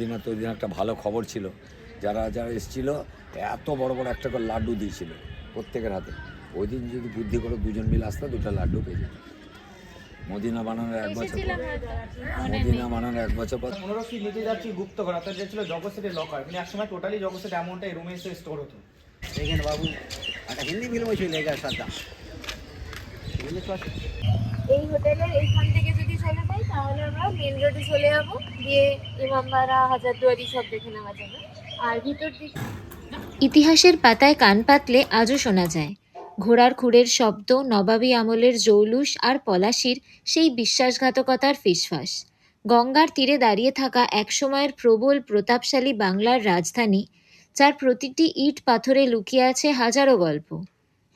দিন তো ওই দিন একটা ভালো খবর ছিল। যারা যারা এসেছিল এত বড় বড় একটা করে লাড্ডু দিয়েছিল প্রত্যেকের হাতে। ওই দিন যদি বুদ্ধি করে দুজন মিলে আসতো দুটা লাড্ডু পেয়ে যেত। মদিনা বানানোর এক বছর পর মদিনা বানানোর এক বছর পর পনেরোশো নিতে যাচ্ছি গুপ্ত ঘর। অর্থাৎ জগৎ ছিল জগৎসেটের লকার মানে একসময় টোটালি জগৎসেট অ্যামাউন্টটা রুমে এসে স্টোর হতো। দেখেন বাবু একটা হিন্দি ফিল্মও ছিল এই গাছ এই হোটেলের এইখান থেকে তাহলে আমরা মেন রোডে চলে যাব। দিয়ে ইমামবাড়া, হাজারদুয়ারি সব দেখে নেওয়া যাবে। আর ভিতর দিকে ইতিহাসের পাতায় কান পাতলে আজও শোনা যায়। ঘোড়ার খুঁড়ের শব্দ, নবাবী আমলের জৌলুস আর পলাশির সেই বিশ্বাসঘাতকতার ফিসফাস। গঙ্গার তীরে দাঁড়িয়ে থাকা একসময়ের প্রবল, প্রতাপশালী বাংলার রাজধানী, যার প্রতিটি ইট পাথরে লুকিয়ে আছে হাজারো গল্প।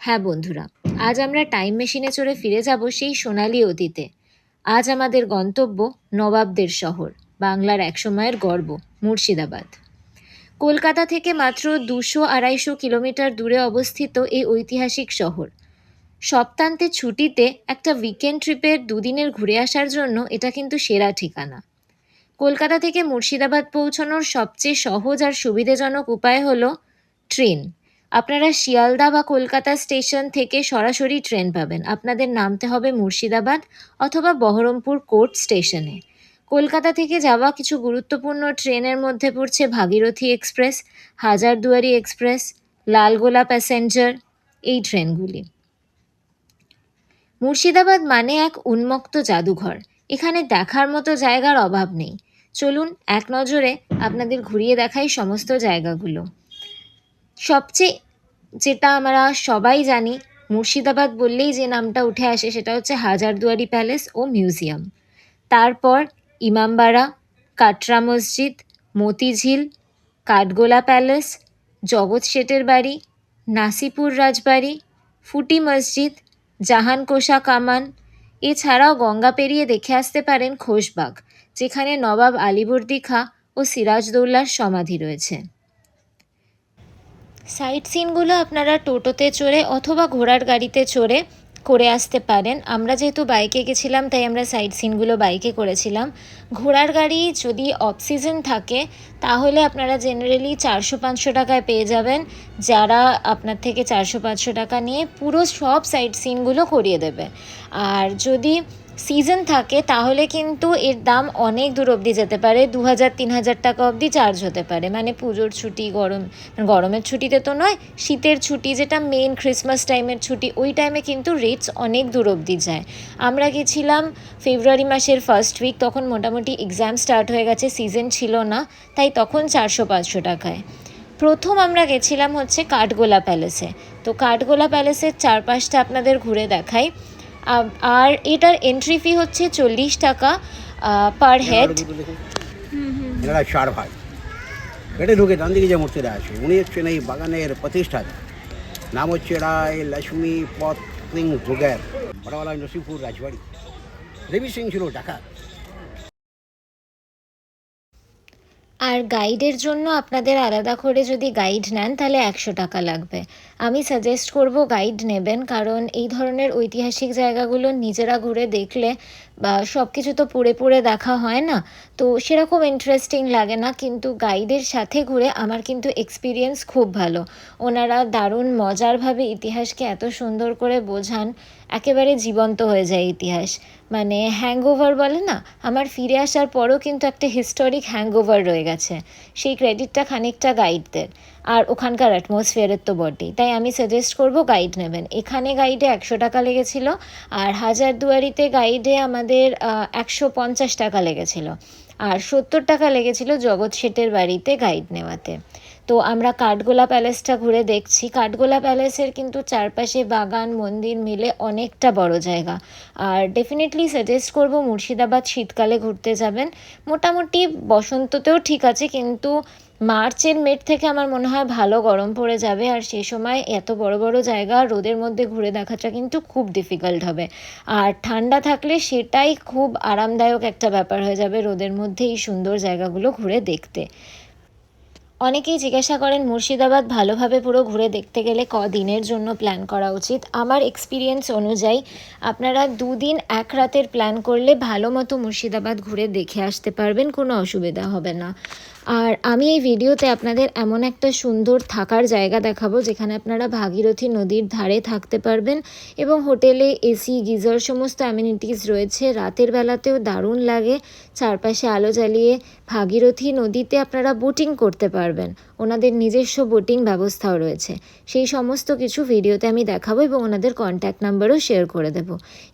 হ্যাঁ বন্ধুরা, আজ আমরা টাইম মেশিনে চড়ে ফিরে যাব সেই সোনালি অতীতে। আজ আমাদের গন্তব্য নবাবদের শহর, বাংলার একসময়ের গর্ব, মুর্শিদাবাদ। কলকাতা থেকে মাত্র দুশো আড়াইশো কিলোমিটার দূরে অবস্থিত এই ঐতিহাসিক শহর। সপ্তান্তে ছুটিতে একটা উইকেন্ড ট্রিপের দুদিনের ঘুরে আসার জন্য এটা কিন্তু সেরা ঠিকানা। কলকাতা থেকে মুর্শিদাবাদ পৌঁছানোর সবচেয়ে সহজ আর সুবিধাজনক উপায় হলো ট্রেন। আপনারা শিয়ালদা বা কলকাতা স্টেশন থেকে সরাসরি ট্রেন পাবেন। আপনাদের নামতে হবে মুর্শিদাবাদ অথবা বহরমপুর কোর্ট স্টেশনে। কলকাতা থেকে যাওয়া কিছু গুরুত্বপূর্ণ ট্রেনের মধ্যে পড়ছে Bhagirathi express, Hazarduari express, Lalgola passenger, এই ট্রেনগুলি। মুর্শিদাবাদ মানে এক উন্মুক্ত জাদুঘর। এখানে দেখার মতো জায়গার অভাব নেই। চলুন এক নজরে আপনাদের ঘুরিয়ে দেখাই সমস্ত জায়গাগুলো। সবচেয়ে যেটা আমরা সবাই জানি, মুর্শিদাবাদ বললেই যে নামটা উঠে আসে সেটা হচ্ছে হাজারদুয়ারি প্যালেস ও মিউজিয়াম। তারপর ইমামবাড়া, কাটরা মসজিদ, মতিঝিল, কাঠগোলা প্যালেস, জগৎ শেঠের বাড়ি, নাসিপুর রাজবাড়ি, ফুটি মসজিদ, জাহানকোষা কামান। এছাড়াও গঙ্গা পেরিয়ে দেখে আসতে পারেন খোশবাগ, যেখানে নবাব আলিবর্দি খাঁ ও সিরাজদৌল্লার সমাধি রয়েছে। সাইট সিনগুলো আপনারা টোটোতে চড়ে অথবা ঘোড়ার গাড়িতে চড়ে করে আসতে পারেন। আমরা যেহেতু বাইকে গেছিলাম, তাই আমরা সাইট সিনগুলো বাইকে করেছিলাম। ঘোড়ার গাড়ি যদি অফ সিজন থাকে, তাহলে আপনারা জেনারেলি চারশো পাঁচশো টাকায় পেয়ে যাবেন। যারা আপনার থেকে চারশো পাঁচশো টাকা নিয়ে পুরো সব সাইট সিনগুলো করিয়ে দেবে। আর যদি সিজন থাকে, তাহলে কিন্তু এর দাম অনেক দূর অবধি যেতে পারে। দু হাজার তিন হাজার টাকা অবধি চার্জ হতে পারে। মানে পুজোর ছুটি, গরম গরমের ছুটিতে তো নয়, শীতের ছুটি, যেটা মেন ক্রিসমাস টাইমের ছুটি, ওই টাইমে কিন্তু রেটস অনেক দূর অবধি যায়। আমরা গেছিলাম ফেব্রুয়ারি মাসের ফার্স্ট উইক তখন মোটামুটি এক্সাম স্টার্ট হয়ে গেছে সিজন ছিল না, তাই তখন চারশো, পাঁচশো টাকায়। প্রথম আমরা গেছিলাম হচ্ছে কাঠগোলা প্যালেসে তো কাঠগোলা প্যালেসের চারপাশটা আপনাদের ঘুরে দেখাই। আ- আর এটার এন্ট্রি ফি হচ্ছে চল্লিশ টাকা পার হেড দেখুন। চার ভাই। পেটে ঢুকে ডান দিকে যে মূর্তিটা আছে উনি হচ্ছেন এই বাগানের প্রতিষ্ঠাতা। নাম হচ্ছে রায় লক্ষ্মী পথ সিং জুগের বড়ওয়ালা নসিপুর রাজবাড়ি। দেবী সিং ছিল ডাকাত। আর গাইডের জন্য আপনাদের আলাদা করে যদি গাইড নেন, তাহলে একশো টাকা লাগবে। আমি সাজেস্ট করব গাইড নেবেন, কারণ এই ধরনের ঐতিহাসিক জায়গাগুলো নিজেরা ঘুরে দেখলে বা সব কিছু তো পুড়ে পুড়ে দেখা হয় না। তো সেরকম ইন্টারেস্টিং লাগে না, কিন্তু গাইডের সাথে ঘুরে আমার কিন্তু এক্সপিরিয়েন্স খুব ভালো। ওনারা দারুণ মজারভাবে ইতিহাসকে এত সুন্দর করে বোঝান, একেবারে জীবন্ত হয়ে যায় ইতিহাস। মানে হ্যাংওভার বলে না, আমার ফিরে আসার পরও কিন্তু একটা হিস্টোরিক হ্যাংওভার রয়ে গেছে। সেই ক্রেডিটটা খানিকটা গাইডদের আর ওখানকার অ্যাটমসফিয়ারের তো বটেই। তাই আমি সাজেস্ট করব গাইড নেবেন। এখানে গাইডে একশো টাকা লেগেছিল আর হাজারদুয়ারিতে গাইডে আমাদের একশো পঞ্চাশ টাকা লেগেছিল। আর সত্তর টাকা লেগেছিল জগৎ শেঠের বাড়িতে গাইড নেওয়াতে। তো আমরা কাঠগোলা প্যালেসটা ঘুরে দেখছি। কাঠগোলা প্যালেসের কিন্তু চারপাশে বাগান, মন্দির মিলে অনেকটা বড় জায়গা। আর ডেফিনেটলি সাজেস্ট করব মুর্শিদাবাদ শীতকালে ঘুরতে যাবেন। মোটামুটি বসন্ততেও ঠিক আছে, কিন্তু মার্চের মেট থেকে আমার মনে হয় ভালো গরম পড়ে যাবে, আর সে সময় এত বড় বড় জায়গা রোদের মধ্যে ঘুরে দেখাটা কিন্তু খুব ডিফিকাল্ট হবে। আর ঠান্ডা থাকলে সেটাই খুব আরামদায়ক একটা ব্যাপার হয়ে যাবে রোদের মধ্যে এই সুন্দর জায়গাগুলো ঘুরে দেখতে। অনেকেই জিজ্ঞাসা করেন, মুর্শিদাবাদ ভালোভাবে পুরো ঘুরে দেখতে গেলে কদিনের জন্য প্ল্যান করা উচিত? আমার এক্সপিরিয়েন্স অনুযায়ী আপনারা দুদিন এক রাতের প্ল্যান করলে ভালো মতো মুর্শিদাবাদ ঘুরে দেখে আসতে পারবেন, কোনো অসুবিধা হবে না। আর আমি এই ভিডিওতে আপনাদের এমন একটা সুন্দর থাকার জায়গা দেখাবো, যেখানে আপনারা ভাগীরথী নদীর ধারে থাকতে পারবেন এবং হোটেলে এসি, গিজার সমস্ত অ্যামিনিটিস রয়েছে। রাতের বেলাতেও দারুণ লাগে। চারপাশে আলো জ্বালিয়ে ভাগীরথী নদীতে আপনারা বোটিং করতে পারবেন। ওনাদের নিজস্ব বোটিং ব্যবস্থাও রয়েছে। সেই সমস্ত কিছু ভিডিওতে আমি দেখাবো এবং ওনাদের কন্ট্যাক্ট নাম্বারও শেয়ার করে দেব।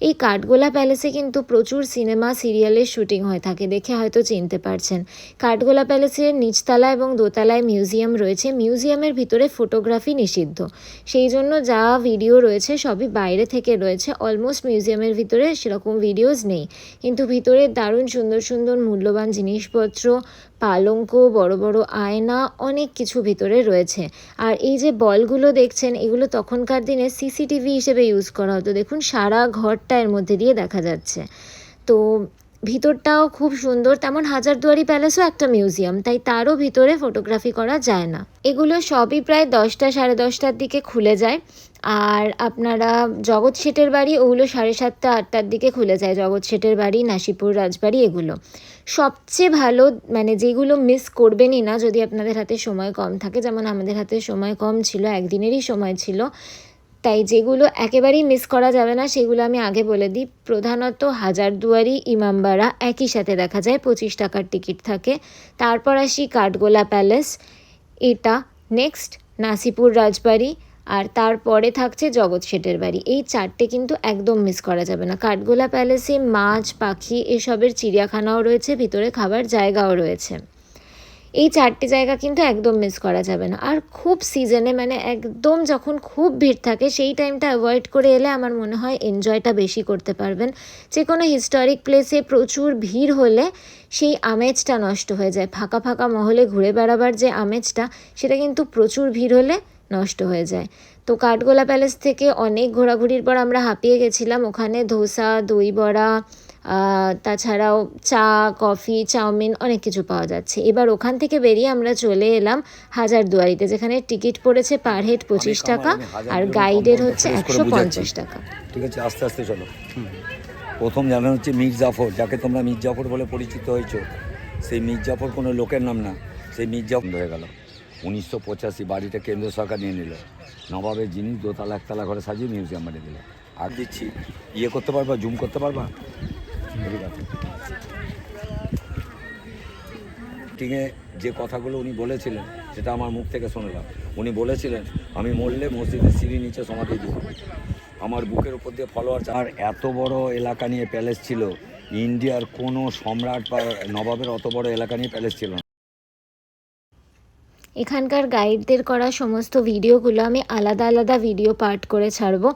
এই কাঠগোলা প্যালেসে কিন্তু প্রচুর সিনেমা সিরিয়ালের শুটিং হয়ে থাকে দেখে হয়তো চিনতে পারছেন। কাঠগোলা প্যালেসের নিচতলা এবং দোতলায় মিউজিয়াম রয়েছে। মিউজিয়ামের ভিতরে ফটোগ্রাফি নিষিদ্ধ। সেই জন্য যা ভিডিও রয়েছে সবই বাইরে থেকে রয়েছে। অলমোস্ট মিউজিয়ামের ভিতরে সেরকম ভিডিওস নেই। কিন্তু ভিতরে দারুণ সুন্দর সুন্দর মূল্যবান জিনিসপত্র পালঙ্ক, বড় বড় আয়না, অনেক কিছু ভিতরে রয়েছে। আর এই যে বলগুলো দেখছেন, এগুলো তখনকার দিনে সিসিটিভি হিসেবে ইউজ করা হতো। দেখুন, সারা ঘরটা এর মধ্যে দিয়ে দেখা যাচ্ছে। তো ভিতরটাও খুব সুন্দর। তেমন হাজারদুয়ারি প্যালেসও একটা মিউজিয়াম, তাই তারও ভিতরে ফটোগ্রাফি করা যায় না। এগুলো সবই প্রায় দশটা সাড়ে দশটার দিকে খুলে যায়। আর আপনারা জগৎ শেঠের বাড়ি ওগুলো সাড়ে সাতটা, আটটার দিকে খুলে যায়। জগৎ শেঠের বাড়ি, নাসিপুর রাজবাড়ি, এগুলো। সবচেয়ে ভালো মানে যেগুলো মিস করবেনই না যদি আপনাদের হাতে সময় কম থাকে, যেমন আমাদের হাতে সময় কম ছিল, একদিনেরই সময় ছিল, তাই যেগুলো একেবারেই মিস করা যাবে না, সেগুলো আমি আগে বলে দিই। প্রধানত হাজারদুয়ারি, ইমামবাড়া, একই সাথে দেখা যায়, পঁচিশ টাকার টিকিট থাকে। তারপর আসি কাঠগোলা প্যালেস এটা। নেক্সট নাসিপুর রাজবাড়ি আর তারপরে থাকছে জগৎ শেঠের বাড়ি। এই চারটে কিন্তু একদম মিস করা যাবে না। কাঠগোলা প্যালেসে মাছ, পাখি এসবের চিড়িয়াখানাও রয়েছে, ভিতরে খাবার জায়গাও রয়েছে। এই চারটে জায়গা কিন্তু একদম মিস করা যাবে না। আর খুব সিজনে মানে একদম যখন খুব ভিড় থাকে, সেই টাইমটা অ্যাভয়েড করে এলে আমার মনে হয় এনজয়টা বেশি করতে পারবেন। যে কোনো হিস্টোরিক প্লেসে প্রচুর ভিড় হলে সেই আমেজটা নষ্ট হয়ে যায়। ফাঁকা ফাঁকা মহলে ঘুরে বেড়াবার যে আমেজটা, সেটা কিন্তু প্রচুর ভিড় হলে নষ্ট হয়ে যায়। তো কাঠগোলা প্যালেস থেকে অনেক ঘোরাঘুরির পর আমরা হাঁপিয়ে গেছিলাম। ওখানে ধোসা দই বড়া তাছাড়াও চা কফি চাউমিন অনেক কিছু পাওয়া যাচ্ছে। এবার ওখান থেকে বেরিয়ে আমরা চলে এলাম হাজারদুয়ারিতে যেখানে টিকিট পড়েছে পার হেড পঁচিশ টাকা আর গাইডের হচ্ছে একশো পঞ্চাশ টাকা। ঠিক আছে আস্তে আস্তে চলো। প্রথম জানা হচ্ছে মীর জাফর যাকে তোমরা মীর জাফর বলে পরিচিত হয়েছো। সেই মীর জাফর কোনো লোকের নাম না। সেই মীর জাফর হয়ে গেল। উনিশশো পঁচাশি বাড়িটা কেন্দ্র সরকার নিয়ে নিল। নবাবের জিনিস দোতলা একতলা ঘরে সাজিয়ে মিউজিয়াম বানিয়ে দিল আর দিচ্ছি ইয়ে করতে পারবা, জুম করতে পারবা? মিটিংয়ে যে কথাগুলো উনি বলেছিলেন, সেটা আমার মুখ থেকে শুনলাম উনি বলেছিলেন, আমি মরলে মসজিদের সিঁড়ি নিচে সমাধি দিব। আমার বুকের উপর দিয়ে ফলোয়ার আর এত বড় এলাকা নিয়ে প্যালেস ছিল, ইন্ডিয়ার কোনো সম্রাট বা নবাবের অত বড় এলাকা নিয়ে প্যালেস ছিল না। এখানকার গাইডদের করা সমস্ত ভিডিওগুলো আমি আলাদা আলাদা ভিডিও পার্ট করে ছাড়বো।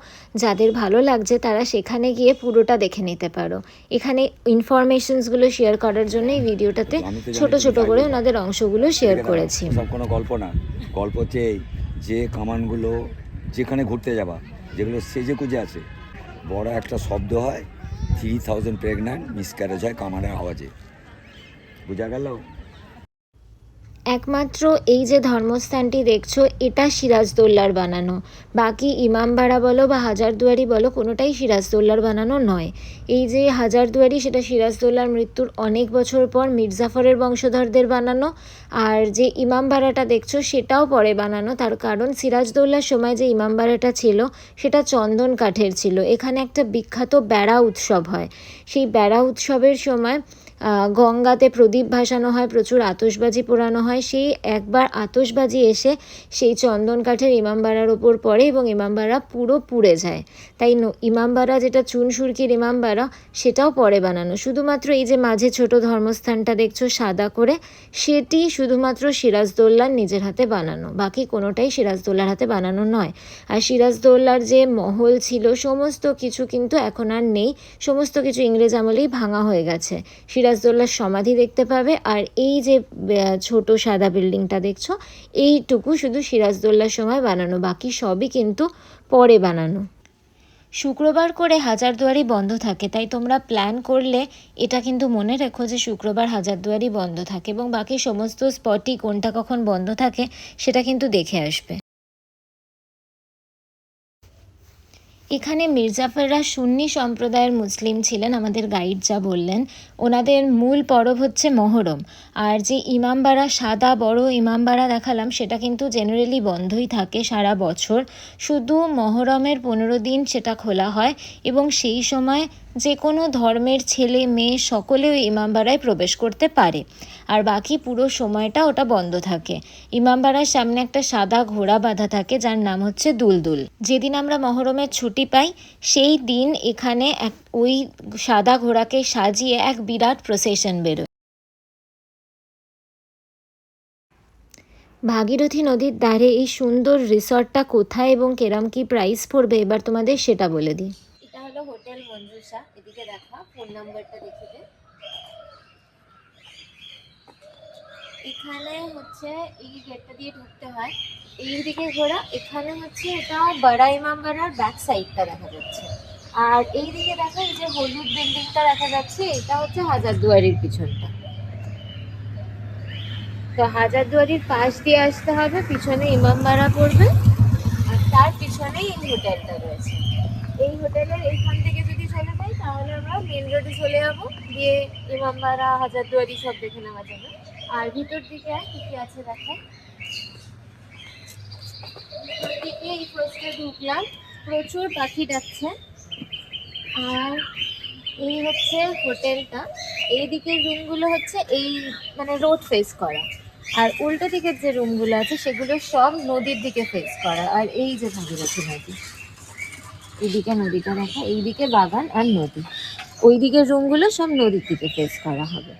যাদের ভালো লাগছে তারা সেখানে গিয়ে পুরোটা দেখে নিতে পারো। এখানে ইনফরমেশনসগুলো শেয়ার করার জন্য এই ভিডিওটাতে ছোট ছোট করে ওনাদের অংশগুলো শেয়ার করেছি। সব কোনো গল্প না। গল্প হচ্ছে এই যে কামানগুলো যেখানে ঘুরতে যাবা যেগুলো সেজে কুজে আছে বড় একটা শব্দ হয় থ্রি থাউজেন্ড প্রেগন্যান্ট মিসক্যারেজ হয় কামানের আওয়াজে। বোঝা গেল? একমাত্র এই যে ধর্মস্থানটি দেখছ, এটা সিরাজদৌল্লার বানানো। বাকি ইমামবাড়া বলো বা হাজারদুয়ারি বলো, কোনোটাই সিরাজদৌল্লার বানানো নয়। এই যে হাজারদুয়ারি, সেটা সিরাজদৌল্লার মৃত্যুর অনেক বছর পর মির্জাফরের বংশধরদের বানানো। আর যে ইমামবাড়াটা দেখছ, সেটাও পরে বানানো। তার কারণ, সিরাজদৌল্লার সময় যে ইমামবাড়াটা ছিল, সেটা চন্দন কাঠের ছিল। এখানে একটা বিখ্যাত বেড়া উৎসব হয়। সেই বেড়া উৎসবের সময় গঙ্গাতে প্রদীপ ভাসানো হয়, প্রচুর আতশবাজি পোড়ানো হয়। সেই একবার আতশবাজি এসে সেই চন্দন কাঠের ইমামবাড়ার ওপর পড়ে এবং ইমামবাড়া পুরো পুড়ে যায়। তাই ইমামবাড়া যেটা চুন সুরকির ইমামবাড়া সেটাও পরে বানানো। শুধুমাত্র এই যে মাঝে ছোট ধর্মস্থানটা দেখছ সাদা করে, সেটি শুধুমাত্র সিরাজদৌল্লার নিজের হাতে বানানো। বাকি কোনোটাই সিরাজদৌল্লার হাতে বানানো নয়। আর সিরাজদৌল্লার যে মহল ছিল, সমস্ত কিছু কিন্তু এখন আর নেই। সমস্ত কিছু ইংরেজ আমলেই ভাঙা হয়ে গেছে। সিরাজদৌল্লার সমাধি দেখতে পাবে। আর এই যে ছোট সাদা বিল্ডিংটা দেখছ, এইটুকু শুধু সিরাজদৌল্লার সময় বানানো। বাকি সবই কিন্তু পরে বানানো। শুক্রবার করে হাজারদুয়ারি বন্ধ থাকে। তাই তোমরা প্ল্যান করলে এটা কিন্তু মনে রেখো যে শুক্রবার হাজারদুয়ারি বন্ধ থাকে এবং বাকি সমস্ত স্পটই কোনটা কখন বন্ধ থাকে সেটা কিন্তু দেখে আসবে। এখানে মির্জাফাররা সুন্নি সম্প্রদায়ের মুসলিম ছিলেন, আমাদের গাইড যা বললেন। ওনাদের মূল পরব হচ্ছে মহরম। আর যে ইমামবাড়া সাদা বড় ইমামবাড়া দেখালাম, সেটা কিন্তু জেনারেলি বন্ধই থাকে সারা বছর। শুধু মহরমের পনেরো দিন সেটা খোলা হয় এবং সেই সময় যে কোনো ধর্মের ছেলে, মেয়ে সকলে ওই ইমামবাড়ায় প্রবেশ করতে পারে। আর বাকি পুরো সময়টা ওটা বন্ধ থাকে। ইমামবাড়ার সামনে একটা সাদা ঘোড়া বাঁধা থাকে, যার নাম হচ্ছে দুলদুল। যেদিন আমরা মহরমের ছুটি পাই, সেই দিন এখানে এক, ওই সাদা ঘোড়াকে সাজিয়ে এক বিরাট প্রসেশন বেরোয়। ভাগীরথী নদীর ধারে এই সুন্দর রিসর্টটা কোথায় এবং কেরাম কি প্রাইস পড়বে? এবার তোমাদের সেটা বলে দিই। হোটেল মঞ্জুসা এদিকে দেখা ফোন নাম্বারটা দেখে দে। এখানে হচ্ছে, এই গেটটা দিয়ে ঢুকতে হয়, এই দিকে ঘোরা। এখানে হচ্ছে এটা বড়া ইমামবাড়ার ব্যাক সাইডটা দেখা যাচ্ছে। আর এই দিকে দেখা, এই যে হলুদ বিল্ডিংটা দেখা যাচ্ছে, এটা হচ্ছে হাজারদুয়ারির পিছনটা। তো হাজারদুয়ারির পাশ দিয়ে আসতে হবে, পিছনে ইমামবাড়া পড়বে, আর তার পিছনেই এই হোটেলটা রয়েছে। এই হোটেলের এইখান থেকে যদি চলে যাই, তাহলে আমরা মেন রোডে চলে যাব। দিয়ে ইমামবাড়া, হাজারদুয়ারি সব দেখে নেওয়া যাবে। আর ভিতর দিকে কি কি আছে দেখায় দিকে এই ফার্স্টে ঢুকলাম। প্রচুর পাখি ডাকছে। আর এই হচ্ছে হোটেলটা। এই দিকের রুমগুলো হচ্ছে এই মানে রোড ফেস করা। আর উল্টো দিকের যে রুমগুলো আছে, সেগুলো সব নদীর দিকে ফেস করা। আর এই যে ভাগীরথী নদী। এইদিকে নদীটা দেখা, এইদিকে বাগান আর নদী। ওই দিকের রুমগুলো সব নদীর দিকে ফেস করা হবে।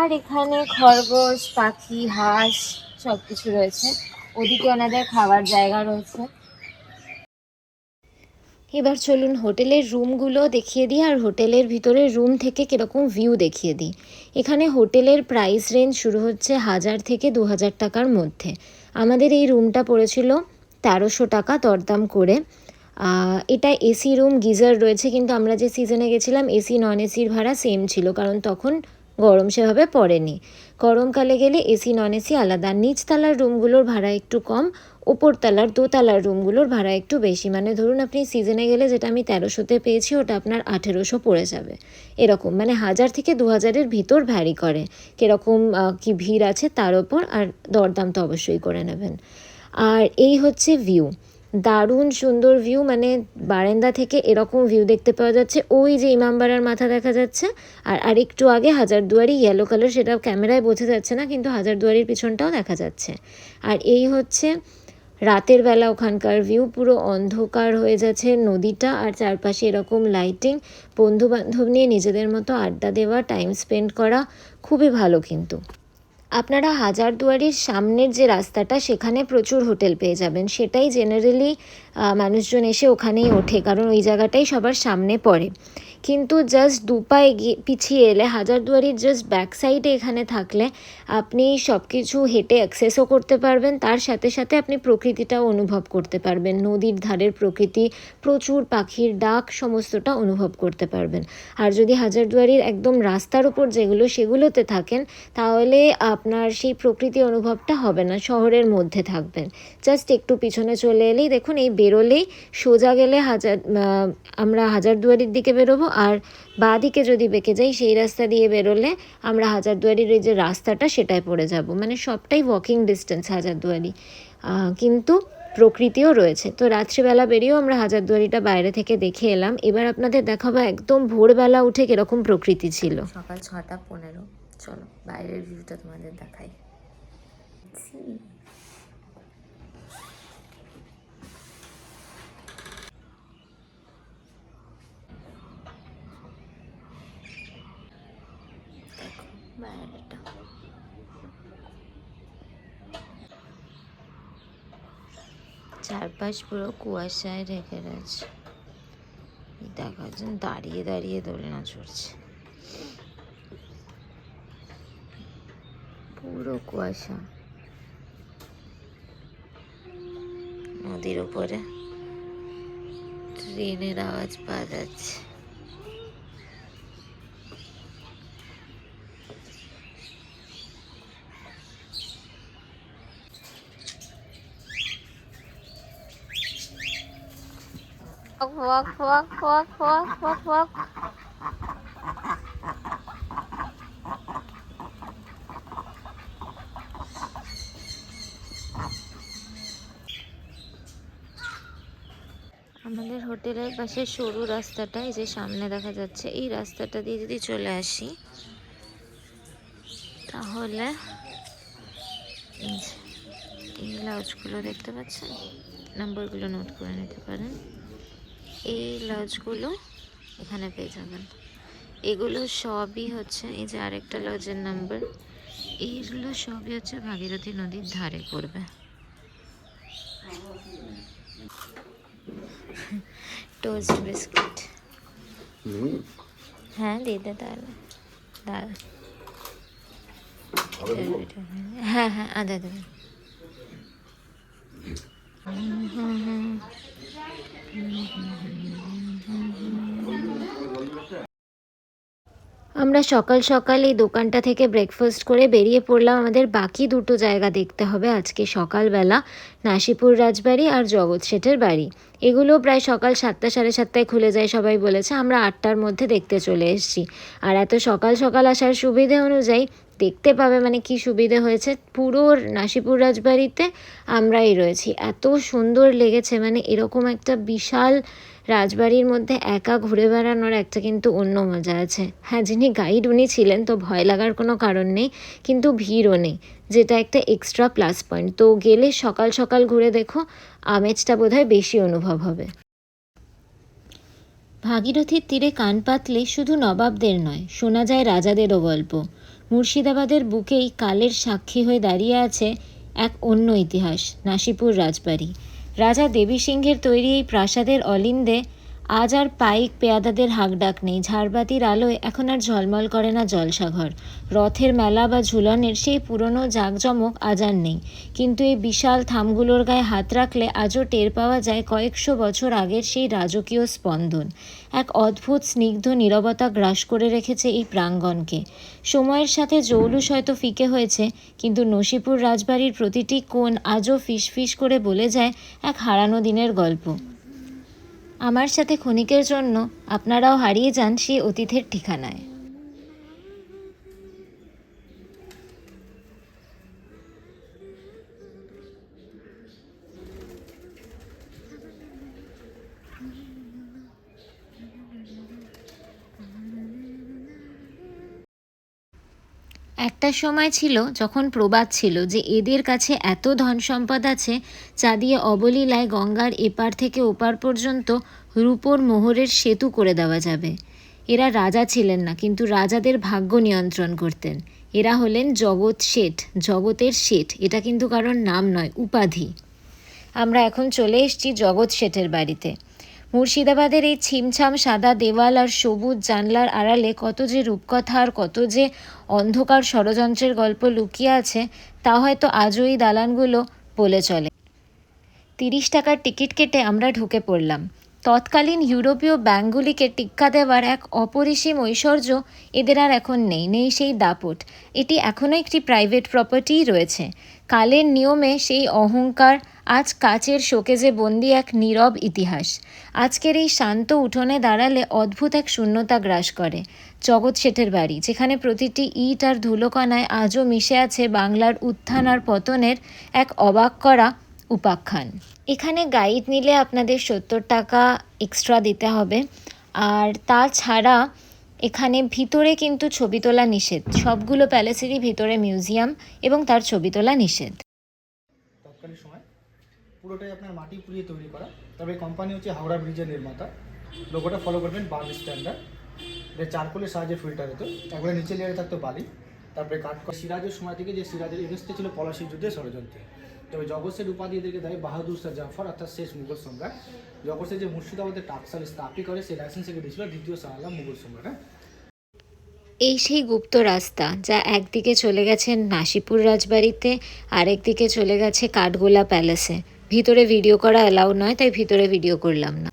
আর এখানে খরগোশ, পাখি, হাঁস সব কিছু রয়েছে। ওদিকে ওনাদের খাওয়ার জায়গা রয়েছে। এবার চলুন হোটেলের রুমগুলো দেখিয়ে দিই আর হোটেলের ভিতরে রুম থেকে কীরকম ভিউ দেখিয়ে দিই। এখানে হোটেলের প্রাইস রেঞ্জ শুরু হচ্ছে হাজার থেকে দু হাজার টাকার মধ্যে। আমাদের এই রুমটা পড়েছিল তেরোশো টাকা দরদাম করে। এটা এসি রুম, গিজার রয়েছে, কিন্তু আমরা যে সিজনে গেছিলাম, এসি নন এসির ভাড়া সেম ছিল, কারণ তখন গরম সেভাবে পড়েনি। গরমকালে গেলে এসি নন এসি আলাদা। নিচতলার রুমগুলোর ভাড়া একটু কম ওপরতলার দোতলার রুমগুলোর ভাড়া একটু বেশি। মানে ধরুন আপনি সিজনে গেলে যেটা আমি তেরোশোতে পেয়েছি, ওটা আপনার আঠেরোশো পড়ে যাবে। এরকম মানে হাজার থেকে দু হাজারের ভিতর ভ্যারি করে। কীরকম কি ভিড় আছে তার ওপর, আর দরদাম তো অবশ্যই করে নেবেন। আর এই হচ্ছে ভিউ দারুণ সুন্দর ভিউ মানে বারান্দা থেকে এরকম ভিউ দেখতে পাওয়া যাচ্ছে। ওই যে ইমামবাড়ার মাথা দেখা যাচ্ছে, আর আরেকটু আগে হাজারদুয়ারি ইয়েলো কালার সেটা ক্যামেরায় বোঝা যাচ্ছে না, কিন্তু হাজারদুয়ারির পিছনটাও দেখা যাচ্ছে। আর এই হচ্ছে রাতের বেলা ওখানকার ভিউ পুরো অন্ধকার হয়ে যাচ্ছে নদীটা, আর চারপাশে এরকম লাইটিং বন্ধু বান্ধব নিয়ে নিজেদের মতো আড্ডা দেওয়া টাইম স্পেন্ড করা, খুবই ভালো কিন্তু। আপনারা হাজারদুয়ারির সামনের যে রাস্তাটা, সেখানে প্রচুর হোটেল পেয়ে যাবেন। সেটাই জেনারেলি মানুষজন এসে ওখানেই ওঠে, কারণ ওই জায়গাটাই সবার সামনে পড়ে। কিন্তু জাস্ট দুপায়ে এগিয়ে পিছিয়ে এলে, হাজারদুয়ারির জাস্ট ব্যাক সাইডে এখানে থাকলে আপনি সব কিছু হেঁটে অ্যাক্সেসও করতে পারবেন। তার সাথে সাথে আপনি প্রকৃতিটাও অনুভব করতে পারবেন। নদীর ধারের প্রকৃতি, প্রচুর পাখির ডাক, সমস্তটা অনুভব করতে পারবেন। আর যদি হাজারদুয়ারির একদম রাস্তার উপর যেগুলো, সেগুলোতে থাকেন, তাহলে আপনার সেই প্রকৃতি অনুভবটা হবে না, শহরের মধ্যে থাকবেন। জাস্ট একটু পিছনে চলে এলেই দেখুন, এই বেরোলেই সোজা গেলে হাজার আমরা হাজারদুয়ারির দিকে বেরোবো আর বাঁ দিকে যদি বেঁকে যাই, সেই রাস্তা দিয়ে বেরোলে আমরা হাজারদুয়ারির এই যে রাস্তাটা, সেটায় পড়ে যাব। মানে সবটাই ওয়াকিং ডিস্টেন্স হাজারদুয়ারি। কিন্তু প্রকৃতিও রয়েছে। তো রাত্রিবেলা বেরিয়েও আমরা হাজারদুয়ারিটা বাইরে থেকে দেখে এলাম। এবার আপনাদের দেখাবো একদম ভোরবেলা উঠে কীরকম প্রকৃতি ছিল। সকাল ছটা পনেরো। চলো, বাইরের ভিউটা তোমাদের দেখাই। বাইরেটা চারপাশ পুরো কুয়াশায় ঢেকে রয়েছে। দেখা যাচ্ছে দাঁড়িয়ে দাঁড়িয়ে দোলনা চড়ছে পুরো কুয়াশা। নদীর উপরে ট্রেনের আওয়াজ পাওয়া যাচ্ছে। ওয়াক ওয়াক ওয়াক ওয়াক ওয়াক ওয়াক আমাদের হোটেলের পাশে সরু রাস্তাটা, এই যে সামনে দেখা যাচ্ছে, এই রাস্তাটা দিয়ে যদি চলে আসি, তাহলে এই লজগুলো দেখতে পাচ্ছেন? নাম্বারগুলো নোট করে নিতে পারেন। এই লজগুলো এখানে পেয়ে যাবেন। এগুলো সবই হচ্ছে এই যে আরেকটা লজের নাম্বার এইগুলো সবই হচ্ছে ভাগীরথী নদীর ধারে পড়বে। টোস্ট বিস্কিট হ্যাঁ দিয়ে দে তাহলে। দাঁড়া হ্যাঁ হ্যাঁ আদা দেবেন আমরা সকাল সকাল এই দোকানটা থেকে ব্রেকফাস্ট করে বেরিয়ে পড়লাম। আমাদের বাকি দুটো জায়গা দেখতে হবে আজকে সকালবেলা। নাসিপুর রাজবাড়ি আর জগৎ শেঠের বাড়ি। এগুলো প্রায় সকাল সাতটা, সাড়ে সাতটায় খুলে যায়, সবাই বলেছে, আমরা আটটার মধ্যে দেখতে চলে এসেছি। আর এত সকাল সকাল আসার সুবিধে অনুযায়ী দেখতে পাবে মানে কি সুবিধে হয়েছে? পুরো নাসিপুর রাজবাড়িতে আমরাই রয়েছি। এত সুন্দর লেগেছে মানে এরকম একটা বিশাল রাজবাড়ির মধ্যে একা ঘুরে বেড়ানোর একটা কিন্তু অন্য মজা আছে। হ্যাঁ যিনি গাইড উনি ছিলেন, তো ভয় লাগার কোনো কারণ নেই, কিন্তু ভিড়ও নেই। যেটা একটা এক্সট্রা প্লাস পয়েন্ট তো গেলে সকাল সকাল ঘুরে দেখো, আমেজটা বোধহয় বেশি অনুভব হবে। ভাগীরথীর তীরে কান পাতলে শুধু নবাবদের নয়, শোনা যায় রাজাদেরও গল্প। মুর্শিদাবাদের বুকেই কালের সাক্ষী হয়ে দাঁড়িয়ে আছে এক অন্য ইতিহাস, নাসিপুর রাজবাড়ি। রাজা দেবী সিংহের তৈরি এই প্রাসাদের অলিন্দে আজ আর পাইক পেয়াদাদের হাকডাক নেই। ঝাড়বাতির আলোয় এখন আর ঝলমল করে না জলসাঘর। রথের মেলা বা ঝুলনের সেই পুরনো জাঁকজমক আজ আর নেই। কিন্তু এই বিশাল থামগুলোর গায়ে হাত রাখলে আজও টের পাওয়া যায় কয়েকশো বছর আগের সেই রাজকীয় স্পন্দন। এক অদ্ভুত স্নিগ্ধ নীরবতা গ্রাস করে রেখেছে এই প্রাঙ্গণকে সময়ের সাথে জৌলুস হয়তো ফিকে হয়েছে, কিন্তু নসিপুর রাজবাড়ির প্রতিটি কোণ আজও ফিসফিস করে বলে যায় এক হারানো দিনের গল্প। আমার সাথে ক্ষণিকের জন্য আপনারাও হারিয়ে যান সেই অতীতের ঠিকানায়। একটা সময় ছিল যখন প্রবাদ ছিল যে এদের কাছে এত ধন সম্পদ আছে যা দিয়ে অবলীলায় গঙ্গার এপার থেকে ওপার পর্যন্ত রূপোর মোহরের সেতু করে দেওয়া যাবে। এরা রাজা ছিলেন না, কিন্তু রাজাদের ভাগ্য নিয়ন্ত্রণ করতেন। এরা হলেন জগৎ শেঠ, জগতের শেঠ। এটা কিন্তু কারোর নাম নয়, উপাধি। আমরা এখন চলে এসেছি জগৎ শেঠের বাড়িতে। মুর্শিদাবাদের এই ছিমছাম সাদা দেওয়াল আর সবুজ জানলার আড়ালে কত যে রূপকথা আর কত যে অন্ধকার ষড়যন্ত্রের গল্প লুকিয়ে আছে, তা হয়তো আজও এই দালানগুলো বলে চলে। তিরিশ টাকার টিকিট কেটে আমরা ঢুকে পড়লাম। তৎকালীন ইউরোপীয় ব্যাঙ্কগুলিকে টিক্কা দেওয়ার এক অপরিসীম ঐশ্বর্য এদের আর এখন নেই নেই সেই দাপট। এটি এখনও একটি প্রাইভেট প্রপার্টিই রয়েছে। কালের নিয়মে সেই অহংকার আজ কাচের শোকেজে বন্দি এক নীরব ইতিহাস। আজকের এই শান্ত উঠোনে দাঁড়ালে অদ্ভুত এক শূন্যতা গ্রাস করে। জগৎ শেঠের বাড়ি, যেখানে প্রতিটি ইট আর ধুলোকণায় আজও মিশে আছে বাংলার উত্থান আর পতনের এক অবাক করা উপাখ্যান। এখানে গাইড নিলে আপনাদের সত্তর টাকা এক্সট্রা দিতে হবে। আর তাছাড়া এখানে ভিতরে কিন্তু ছবি তোলা নিষেধ। সবগুলো প্যালেসেরই ভিতরে মিউজিয়াম এবং তার ছবি তোলা নিষেধ। তৎকালীন সময় পুরোটাই আপনার মাটি পুড়িয়ে তৈরি করা। তবে কোম্পানি হচ্ছে হাওড়া ব্রিজের নির্মাতা। লোগোটা ফলো করবেন বার্ন স্ট্যান্ডার্ড এটা চারকোলের সাহায্যে ফিল্টার হতো। একবারে নিচে লেয়ারে থাকতো বালি। তারপরে কাঠ সিরাজের সময় থেকে যে সিরাজের এগেস্টে ছিল পলাশি যুদ্ধের ষড়যন্ত্রে। তবে জগৎসের উপাধি এদেরকে দেয় বাহাদুর শাহ জাফর, অর্থাৎ শেষ মুঘল সম্রাট। জগৎসের যে মুর্শিদাবাদের টাকসাল স্থাপি করে, সেই লাইসেন্স একে দিয়েছিল দ্বিতীয় শাহ আলম মুঘল সম্রাট হ্যাঁ? এই সেই গুপ্ত রাস্তা, যা একদিকে চলে গেছে নাসিপুর রাজবাড়িতে, আরেকদিকে চলে গেছে কাঠগোলা প্যালেসে ভিতরে ভিডিও করা অ্যালাউ নয়, তাই ভিতরে ভিডিও করলাম না।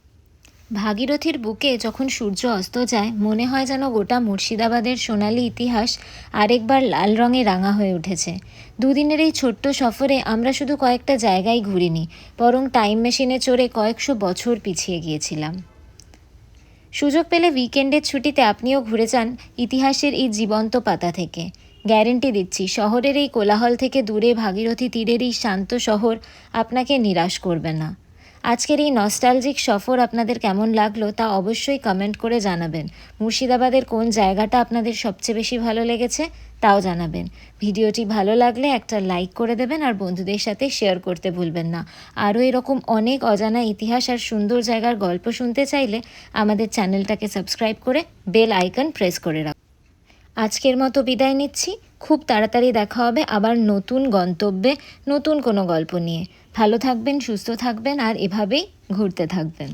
ভাগীরথীর বুকে যখন সূর্য অস্ত যায়, মনে হয় যেন গোটা মুর্শিদাবাদের সোনালী ইতিহাস আরেকবার লাল রঙে রাঙা হয়ে উঠেছে। দুদিনের এই ছোট্ট সফরে আমরা শুধু কয়েকটা জায়গায় ঘুরিনি, বরং টাইম মেশিনে চড়ে কয়েকশো বছর পিছিয়ে গিয়েছিলাম। সুযোগ পেলে উইকেন্ডের ছুটিতে আপনিও ঘুরে যান ইতিহাসের এই জীবন্ত পাতা থেকে। গ্যারেন্টি দিচ্ছি, শহরের এই কোলাহল থেকে দূরে ভাগীরথী তীরের এই শান্ত শহর আপনাকে নিরাশ করবে না। আজকের এই নস্টালজিক সফর আপনাদের কেমন লাগল তা অবশ্যই কমেন্ট করে জানাবেন। মুর্শিদাবাদের কোন জায়গাটা আপনাদের সবচেয়ে বেশি ভালো লেগেছে তাও জানাবেন। ভিডিওটি ভালো লাগলে একটা লাইক করে দেবেন আর বন্ধুদের সাথে শেয়ার করতে ভুলবেন না। আরও এরকম অনেক অজানা ইতিহাস আর সুন্দর জায়গার গল্প শুনতে চাইলে আমাদের চ্যানেলটাকে সাবস্ক্রাইব করে বেল আইকন প্রেস করে রাখুন। আজকের মতো বিদায় নিচ্ছি। খুব তাড়াতাড়ি দেখা হবে আবার নতুন গন্তব্যে নতুন কোনো গল্প নিয়ে। ভালো থাকবেন সুস্থ থাকবেন আর এভাবেই ঘুরতে থাকবেন।